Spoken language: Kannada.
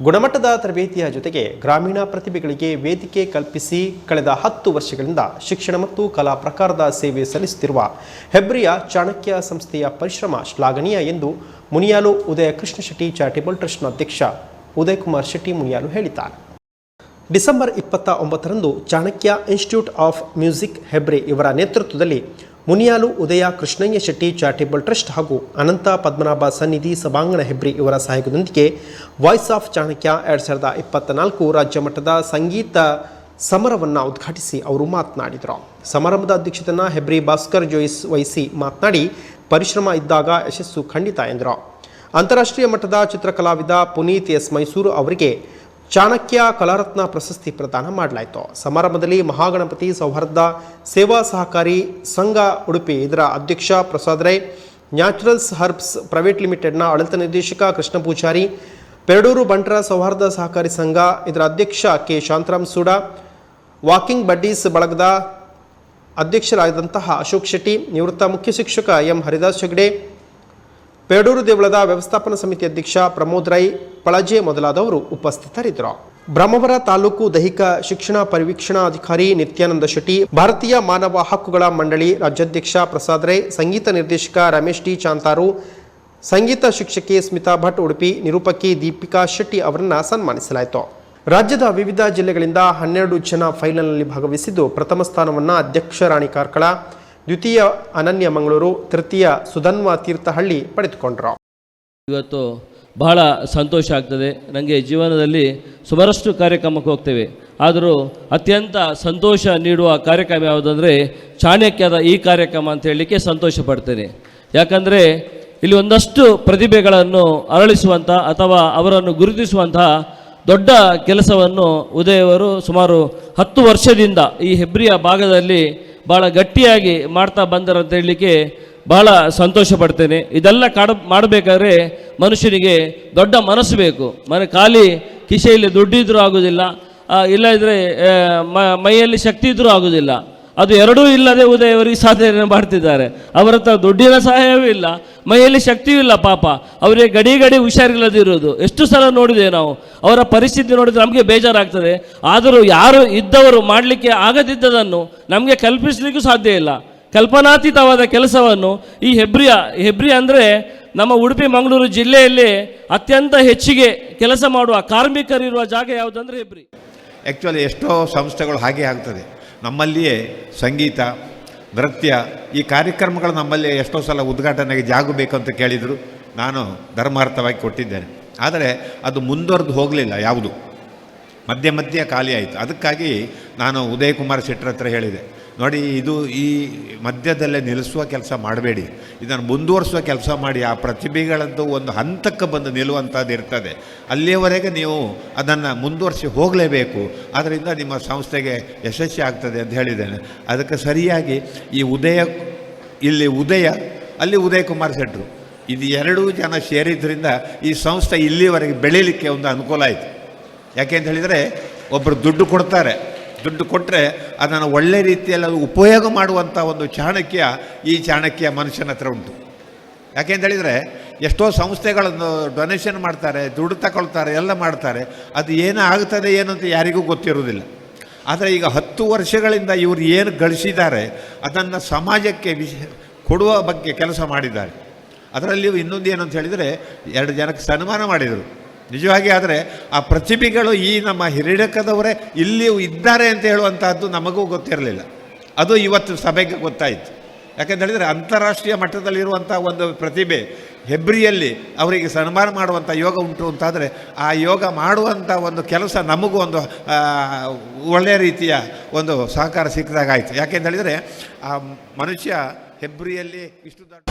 ಗುಣಮಟ್ಟದ ತರಬೇತಿಯ ಜೊತೆಗೆ ಗ್ರಾಮೀಣ ಪ್ರತಿಭೆಗಳಿಗೆ ವೇದಿಕೆ ಕಲ್ಪಿಸಿ ಕಳೆದ ಹತ್ತು ವರ್ಷಗಳಿಂದ ಶಿಕ್ಷಣ ಮತ್ತು ಕಲಾ ಪ್ರಕಾರದ ಸೇವೆ ಸಲ್ಲಿಸುತ್ತಿರುವ ಹೆಬ್ರಿಯ ಚಾಣಕ್ಯ ಸಂಸ್ಥೆಯ ಪರಿಶ್ರಮ ಶ್ಲಾಘನೀಯ ಎಂದು ಮುನಿಯಾಲು ಉದಯ ಕೃಷ್ಣ ಶೆಟ್ಟಿ ಚಾರಿಟೇಬಲ್ ಟ್ರಸ್ಟ್ನ ಅಧ್ಯಕ್ಷ ಉದಯಕುಮಾರ್ ಶೆಟ್ಟಿ ಮುನಿಯಾಲು ಹೇಳಿದ್ದಾರೆ. ಡಿಸೆಂಬರ್ ಇಪ್ಪತ್ತ ಒಂಬತ್ತರಂದು Chanakya institute of music Hebri ಇವರ ನೇತೃತ್ವದಲ್ಲಿ ಮುನಿಯಾಲು, ಉದಯ, ಕೃಷ್ಣಯ್ಯ ಶೆಟ್ಟಿ ಚಾರಿಟೇಬಲ್ ಟ್ರಸ್ಟ್ ಹಾಗೂ ಅನಂತ ಪದ್ಮನಾಭ ಸನ್ನಿಧಿ ಸಭಾಂಗಣ ಹೆಬ್ರಿ ಇವರ ಸಹಯೋಗದೊಂದಿಗೆ ವಾಯ್ಸ್ ಆಫ್ ಚಾಣಕ್ಯ ಎರಡು ಸಾವಿರದ ಇಪ್ಪತ್ತ ನಾಲ್ಕು ರಾಜ್ಯ ಮಟ್ಟದ ಸಂಗೀತ ಸಮರವನ್ನು ಉದ್ಘಾಟಿಸಿ ಅವರು ಮಾತನಾಡಿದರು. ಸಮಾರಂಭದ ಅಧ್ಯಕ್ಷತೆಯನ್ನು ಹೆಬ್ರಿ ಭಾಸ್ಕರ್ ಜೋಯಿಸ್ ವಹಿಸಿ ಮಾತನಾಡಿ, ಪರಿಶ್ರಮ ಇದ್ದಾಗ ಯಶಸ್ಸು ಖಂಡಿತ ಎಂದರು. ಅಂತಾರಾಷ್ಟ್ರೀಯ ಮಟ್ಟದ ಚಿತ್ರಕಲಾವಿದ ಪುನೀತ್ ಎಸ್ ಮೈಸೂರು ಅವರಿಗೆ ಚಾಣಕ್ಯ ಕಲಾರತ್ನ ಪ್ರಶಸ್ತಿ ಪ್ರದಾನ ಮಾಡಲಾಯಿತು. ಸಮಾರಂಭದಲ್ಲಿ ಮಹಾಗಣಪತಿ ಸೌಹಾರ್ದ, ಸೇವಾ ಸಹಕಾರಿ ಸಂಘ ಉಡುಪಿ ಇದರ ಅಧ್ಯಕ್ಷ Prasad Rai, naturals herbs private ಲಿಮಿಟೆಡ್ನ ಆಡಳಿತ ನಿರ್ದೇಶಕ ಕೃಷ್ಣ ಪೂಜಾರಿ, ಪೆರಡೂರು ಬಂಟರ ಸೌಹಾರ್ದ ಸಹಕಾರಿ ಸಂಘ ಇದರ ಅಧ್ಯಕ್ಷ K Shantaram Sooda, walking buddies ಬಳಗದ ಅಧ್ಯಕ್ಷರಾದಂತಹ ಅಶೋಕ್ ಶೆಟ್ಟಿ, ನಿವೃತ್ತ ಮುಖ್ಯ ಶಿಕ್ಷಕ ಎಂ ಹರಿದಾಸ್ ಹೆಗ್ಡೆ ಪೇಡೂರು ದೇವಳದ ವ್ಯವಸ್ಥಾಪನಾ ಸಮಿತಿ ಅಧ್ಯಕ್ಷ ಪ್ರಮೋದ್ ರೈ, ಪಳಜೆ ಮೊದಲಾದವರು ಉಪಸ್ಥಿತರಿದ್ದರು. ಬ್ರಹ್ಮವರ ತಾಲೂಕು ದೈಹಿಕ ಶಿಕ್ಷಣ ಪರಿವೀಕ್ಷಣಾಧಿಕಾರಿ ನಿತ್ಯಾನಂದ ಶೆಟ್ಟಿ, ಭಾರತೀಯ ಮಾನವ ಹಕ್ಕುಗಳ ಮಂಡಳಿ ರಾಜ್ಯಾಧ್ಯಕ್ಷ ಪ್ರಸಾದ್ ರೈ, ಸಂಗೀತ ನಿರ್ದೇಶಕ ರಮೇಶ್ ಡಿ ಚಾಂತಾರು, ಸಂಗೀತ ಶಿಕ್ಷಕಿ ಸ್ಮಿತಾ ಭಟ್ ಉಡುಪಿ, ನಿರೂಪಕಿ ದೀಪಿಕಾ ಶೆಟ್ಟಿ ಅವರನ್ನು ಸನ್ಮಾನಿಸಲಾಯಿತು. ರಾಜ್ಯದ ವಿವಿಧ ಜಿಲ್ಲೆಗಳಿಂದ ಹನ್ನೆರಡು ಜನ ಫೈನಲ್ನಲ್ಲಿ ಭಾಗವಹಿಸಿದ್ದು ಪ್ರಥಮ ಸ್ಥಾನವನ್ನು ಅಧ್ಯಕ್ಷ ರಾಣಿ ಕಾರ್ಕಳ ದ್ವಿತೀಯ ಅನನ್ಯ ಮಂಗಳೂರು, ತೃತೀಯ ಸುಧನ್ವ ತೀರ್ಥಹಳ್ಳಿ ಪಡೆದುಕೊಂಡ್ರು. ಇವತ್ತು ಬಹಳ ಸಂತೋಷ ಆಗ್ತದೆ. ನನಗೆ ಜೀವನದಲ್ಲಿ ಸುಮಾರಷ್ಟು ಕಾರ್ಯಕ್ರಮಕ್ಕೆ ಹೋಗ್ತೇವೆ. ಆದರೂ ಅತ್ಯಂತ ಸಂತೋಷ ನೀಡುವ ಕಾರ್ಯಕ್ರಮ ಯಾವುದಂದರೆ ಚಾಣಕ್ಯದ ಈ ಕಾರ್ಯಕ್ರಮ ಅಂತ ಹೇಳಲಿಕ್ಕೆ ಸಂತೋಷ ಪಡ್ತೇನೆ. ಯಾಕಂದರೆ ಇಲ್ಲಿ ಒಂದಷ್ಟು ಪ್ರತಿಭೆಗಳನ್ನು ಅರಳಿಸುವಂಥ ಅಥವಾ ಅವರನ್ನು ಗುರುತಿಸುವಂತಹ ದೊಡ್ಡ ಕೆಲಸವನ್ನು ಉದಯವರು ಸುಮಾರು ಹತ್ತು ವರ್ಷದಿಂದ ಈ ಹೆಬ್ರಿಯ ಭಾಗದಲ್ಲಿ ಭಾಳ ಗಟ್ಟಿಯಾಗಿ ಮಾಡ್ತಾ ಬಂದರು ಅಂತ ಹೇಳಲಿಕ್ಕೆ ಬಹಳ ಸಂತೋಷ ಪಡ್ತೇನೆ. ಇದೆಲ್ಲ ಕಾಡ ಮಾಡಬೇಕಾದ್ರೆ ಮನುಷ್ಯನಿಗೆ ದೊಡ್ಡ ಮನಸ್ಸು ಬೇಕು. ಮನೆ ಖಾಲಿ ಕಿಸೆಯಲ್ಲಿ ದುಡ್ಡಿದ್ರೂ ಆಗೋದಿಲ್ಲ ಇಲ್ಲದ್ರೆ ಮೈಯಲ್ಲಿ ಶಕ್ತಿ ಇದ್ದರೂ ಆಗೋದಿಲ್ಲ. ಅದು ಎರಡೂ ಇಲ್ಲದೆ ಉದಯವರಿಗೆ ಸಾಧನೆ ಮಾಡ್ತಿದ್ದಾರೆ. ಅವರ ಹತ್ರ ದುಡ್ಡಿನ ಸಹಾಯವೂ ಇಲ್ಲ, ಮೈಯಲ್ಲಿ ಶಕ್ತಿಯೂ ಇಲ್ಲ ಪಾಪ. ಅವರಿಗೆ ಗಡಿ ಗಡಿ ಹುಷಾರಿಲ್ಲದಿರೋದು ಎಷ್ಟು ಸಲ ನೋಡಿದೆ ನಾವು? ಅವರ ಪರಿಸ್ಥಿತಿ ನೋಡಿದ್ರೆ ನಮಗೆ ಬೇಜಾರಾಗ್ತದೆ. ಆದರೂ ಯಾರು ಇದ್ದವರು ಮಾಡಲಿಕ್ಕೆ ಆಗದಿದ್ದದನ್ನು ನಮಗೆ ಕಲ್ಪಿಸಲಿಕ್ಕೂ ಸಾಧ್ಯ ಇಲ್ಲ. ಕಲ್ಪನಾತೀತವಾದ ಕೆಲಸವನ್ನು ಈ ಹೆಬ್ರಿಯ, ಹೆಬ್ರಿ ಅಂದರೆ ನಮ್ಮ ಉಡುಪಿ, ಮಂಗಳೂರು ಜಿಲ್ಲೆಯಲ್ಲಿ ಅತ್ಯಂತ ಹೆಚ್ಚಿಗೆ ಕೆಲಸ ಮಾಡುವ ಕಾರ್ಮಿಕರಿರುವ ಜಾಗ ಯಾವುದಂದ್ರೆ ಹೆಬ್ರಿ. ಆ್ಯಕ್ಚುಲಿ ಎಷ್ಟೋ ಸಂಸ್ಥೆಗಳು ಹಾಗೆ ಆಗ್ತದೆ. ನಮ್ಮಲ್ಲಿಯೇ ಸಂಗೀತ, ನೃತ್ಯ, ಈ ಕಾರ್ಯಕ್ರಮಗಳು ನಮ್ಮಲ್ಲಿ ಎಷ್ಟೋ ಸಲ ಉದ್ಘಾಟನೆಗೆ ಜಾಗ ಬೇಕು ಅಂತ ಕೇಳಿದರು. ನಾನು ಧರ್ಮಾರ್ಥವಾಗಿ ಕೊಟ್ಟಿದ್ದೇನೆ. ಆದರೆ ಅದು ಮುಂದುವರೆದು ಹೋಗಲಿಲ್ಲ ಯಾವುದು. ಮಧ್ಯೆ ಮಧ್ಯೆ ಖಾಲಿ ಆಯಿತು. ಅದಕ್ಕಾಗಿ ನಾನು ಉದಯಕುಮಾರ್ ಶೆಟ್ಟರ್ ಹತ್ರ ಹೇಳಿದೆ. ನೋಡಿ, ಇದು ಈ ಮಧ್ಯದಲ್ಲೇ ನಿಲ್ಲಿಸುವ ಕೆಲಸ ಮಾಡಬೇಡಿ. ಇದನ್ನು ಮುಂದುವರಿಸುವ ಕೆಲಸ ಮಾಡಿ, ಆ ಪ್ರತಿಭೆಗಳಂತೂ ಒಂದು ಹಂತಕ್ಕೆ ಬಂದು ನಿಲ್ಲುವಂಥದ್ದು ಇರ್ತದೆ. ಅಲ್ಲಿಯವರೆಗೆ ನೀವು ಅದನ್ನು ಮುಂದುವರಿಸಿ ಹೋಗಲೇಬೇಕು. ಅದರಿಂದ ನಿಮ್ಮ ಸಂಸ್ಥೆಗೆ ಯಶಸ್ವಿ ಆಗ್ತದೆ ಅಂತ ಹೇಳಿದ್ದೇನೆ. ಅದಕ್ಕೆ ಸರಿಯಾಗಿ ಈ ಉದಯ, ಇಲ್ಲಿ ಉದಯ, ಅಲ್ಲಿ ಉದಯ ಕುಮಾರ್ ಶೆಟ್ಟರು ಇದು ಎರಡೂ ಜನ ಸೇರಿದ್ರಿಂದ ಈ ಸಂಸ್ಥೆ ಇಲ್ಲಿವರೆಗೆ ಬೆಳೀಲಿಕ್ಕೆ ಒಂದು ಅನುಕೂಲ ಆಯಿತು. ಯಾಕೆ ಅಂತ ಹೇಳಿದರೆ ಒಬ್ಬರು ದುಡ್ಡು ಕೊಡ್ತಾರೆ. ದುಡ್ಡು ಕೊಟ್ಟರೆ ಅದನ್ನು ಒಳ್ಳೆ ರೀತಿಯಲ್ಲಿ ಅದು ಉಪಯೋಗ ಮಾಡುವಂಥ ಒಂದು ಚಾಣಕ್ಯ ಈ ಚಾಣಕ್ಯ ಮನುಷ್ಯನ ಹತ್ರ ಉಂಟು. ಯಾಕೆ ಅಂತ ಹೇಳಿದರೆ ಎಷ್ಟೋ ಸಂಸ್ಥೆಗಳನ್ನು ಡೊನೇಷನ್ ಮಾಡ್ತಾರೆ, ದುಡ್ಡು ತಗೊಳ್ತಾರೆ, ಎಲ್ಲ ಮಾಡ್ತಾರೆ. ಅದು ಏನು ಆಗ್ತದೆ ಏನು ಅಂತ ಯಾರಿಗೂ ಗೊತ್ತಿರೋದಿಲ್ಲ ಆದರೆ ಈಗ ಹತ್ತು ವರ್ಷಗಳಿಂದ ಇವರು ಏನು ಗಳಿಸಿದ್ದಾರೆ, ಅದನ್ನು ಸಮಾಜಕ್ಕೆ ವಿಶ, ಕೊಡುವ ಬಗ್ಗೆ ಕೆಲಸ ಮಾಡಿದ್ದಾರೆ. ಅದರಲ್ಲಿ ಇನ್ನೊಂದು ಏನು ಹೇಳಿದರೆ ಎರಡು ಜನಕ್ಕೆ ಸನ್ಮಾನ ಮಾಡಿದರು. ನಿಜವಾಗಿ ಆದರೆ ಆ ಪ್ರತಿಭೆಗಳು ಈ ನಮ್ಮ ಹಿರಿಡಕದವರೇ ಇಲ್ಲಿಯೂ ಇದ್ದಾರೆ ಅಂತ ಹೇಳುವಂತಹದ್ದು ನಮಗೂ ಗೊತ್ತಿರಲಿಲ್ಲ. ಅದು ಇವತ್ತು ಸಭೆಗೆ ಗೊತ್ತಾಯಿತು. ಯಾಕೆಂತ ಹೇಳಿದರೆ ಅಂತಾರಾಷ್ಟ್ರೀಯ ಮಟ್ಟದಲ್ಲಿರುವಂಥ ಒಂದು ಪ್ರತಿಭೆ ಹೆಬ್ರಿಯಲ್ಲಿ ಅವರಿಗೆ ಸನ್ಮಾನ ಮಾಡುವಂಥ ಯೋಗ ಉಂಟು ಅಂತಾದರೆ ಆ ಯೋಗ ಮಾಡುವಂಥ ಒಂದು ಕೆಲಸ ನಮಗೂ ಒಂದು ಒಳ್ಳೆಯ ರೀತಿಯ ಒಂದು ಸಹಕಾರ ಸಿಕ್ಕಿದಾಗ ಆಯಿತು. ಯಾಕೆಂತ ಹೇಳಿದರೆ ಆ ಮನುಷ್ಯ ಹೆಬ್ರಿಯಲ್ಲಿ ಇಷ್ಟು ದೊಡ್ಡ